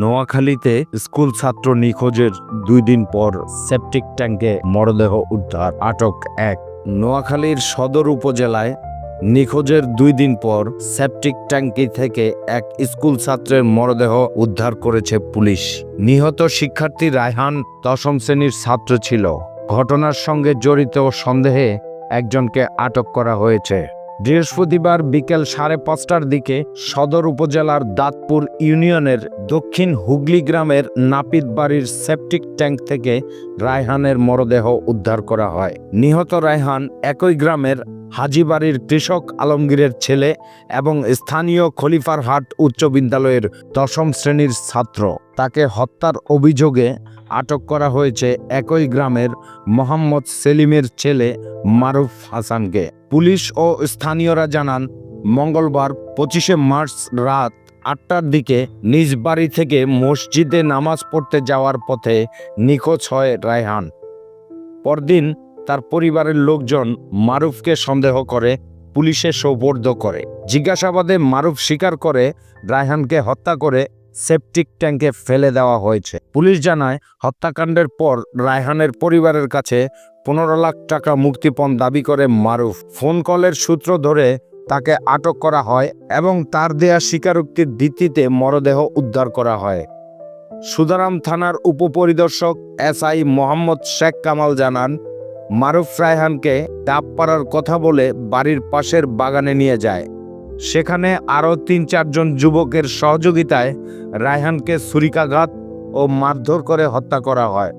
নোয়াখালীতে স্কুল ছাত্র নিখোঁজের দুই দিন পর সেপটিক ট্যাঙ্কে মরদেহ উদ্ধার। আটক এক নোয়াখালীর সদর উপজেলায় নিখোঁজের দুই দিন পর সেপটিক ট্যাঙ্কি থেকে এক স্কুল ছাত্রের মরদেহ উদ্ধার করেছে পুলিশ। নিহত শিক্ষার্থী রায়হান দশম শ্রেণির ছাত্র ছিল। ঘটনার সঙ্গে জড়িত সন্দেহে একজনকে আটক করা হয়েছে। বৃহস্পতিবার বিকেল সাড়ে পাঁচটার দিকে সদর উপজেলার দাঁতপুর ইউনিয়নের দক্ষিণ হুগলি গ্রামের নাপিত বাড়ির সেপটিক ট্যাঙ্ক থেকে রায়হানের মরদেহ উদ্ধার করা হয়। নিহত রায়হান একই গ্রামের হাজিবাড়ির কৃষক আলমগীরের ছেলে এবং স্থানীয় খলিফার হাট উচ্চ বিদ্যালয়ের দশম শ্রেণির ছাত্র। তাকে হত্যার অভিযোগে আটক করা হয়েছে একই গ্রামের মোহাম্মদ সেলিমের ছেলে মারুফ হাসানকে। পুলিশ ও স্থানীয়রা জানান, মঙ্গলবার পঁচিশে মার্চ রাত আটটার দিকে নিজ বাড়ি থেকে মসজিদে নামাজ পড়তে যাওয়ার পথে নিখোঁজ হয় রায়হান। পরদিন তার পরিবারের লোকজন মারুফকে সন্দেহ করে পুলিশে সোপর্দ করে। জিজ্ঞাসাবাদে মারুফ স্বীকার করে রায়হানকে হত্যা করে সেপটিক ট্যাঙ্কে ফেলে দেওয়া হয়েছে। পুলিশ জানায়, হত্যাকাণ্ডের পর রায়হানের পরিবারের কাছে পনেরো লাখ টাকা মুক্তিপণ দাবি করে মারুফ। ফোন কলের সূত্র ধরে তাকে আটক করা হয় এবং তার দেয়া স্বীকারোক্তির ভিত্তিতে মরদেহ উদ্ধার করা হয়। সুদারাম থানার উপপরিদর্শক এস আই মোহাম্মদ শেখ কামাল জানান, মারুফ রায়হানকে ডাব পাড়ার কথা বলে বাড়ির পাশের বাগানে নিয়ে যায়। সেখানে আরও তিন চারজন যুবকের সহযোগিতায় রায়হানকে ছুরিকাঘাত ও মারধর করে হত্যা করা হয়।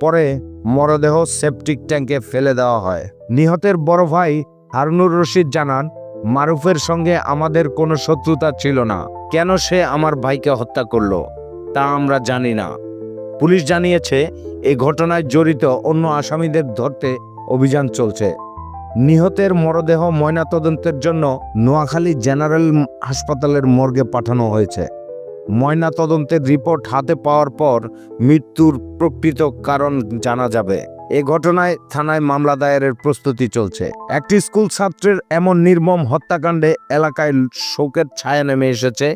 পরে মরদেহ সেপটিক ট্যাঙ্কে ফেলে দেওয়া হয়। নিহতের বড় ভাই হারুনুর রশিদ জানান, মারুফের সঙ্গে আমাদের কোনো শত্রুতা ছিল না। কেন সে আমার ভাইকে হত্যা করল, তা আমরা জানি না। পুলিশ জানিয়েছে এই ঘটনায় জড়িত অন্য আসামিদের ধরতে অভিযান চলছে। নিহতের মরদেহ ময়নাতদন্তের জন্য নোয়াখালী জেনারেল হাসপাতালের মর্গে পাঠানো হয়েছে। ময়নাতদন্তের রিপোর্ট হাতে পাওয়ার পর মৃত্যুর প্রকৃত কারণ জানা যাবে। এ ঘটনায় থানায় মামলা দায়েরের প্রস্তুতি চলছে। একটি স্কুল ছাত্রের এমন নির্মম হত্যাকাণ্ডে এলাকায় শোকের ছায়া নেমে এসেছে।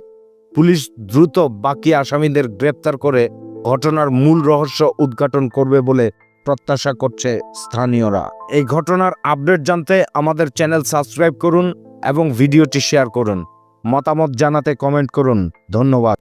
পুলিশ দ্রুত বাকি আসামিদের গ্রেপ্তার করে ঘটনার মূল রহস্য উদ্ঘাটন করবে বলে প্রত্যাশা করছে স্থানীয়রা। এই ঘটনার আপডেট জানতে আমাদের চ্যানেল সাবস্ক্রাইব করুন এবং ভিডিওটি শেয়ার করুন। মতামত জানাতে কমেন্ট করুন। ধন্যবাদ।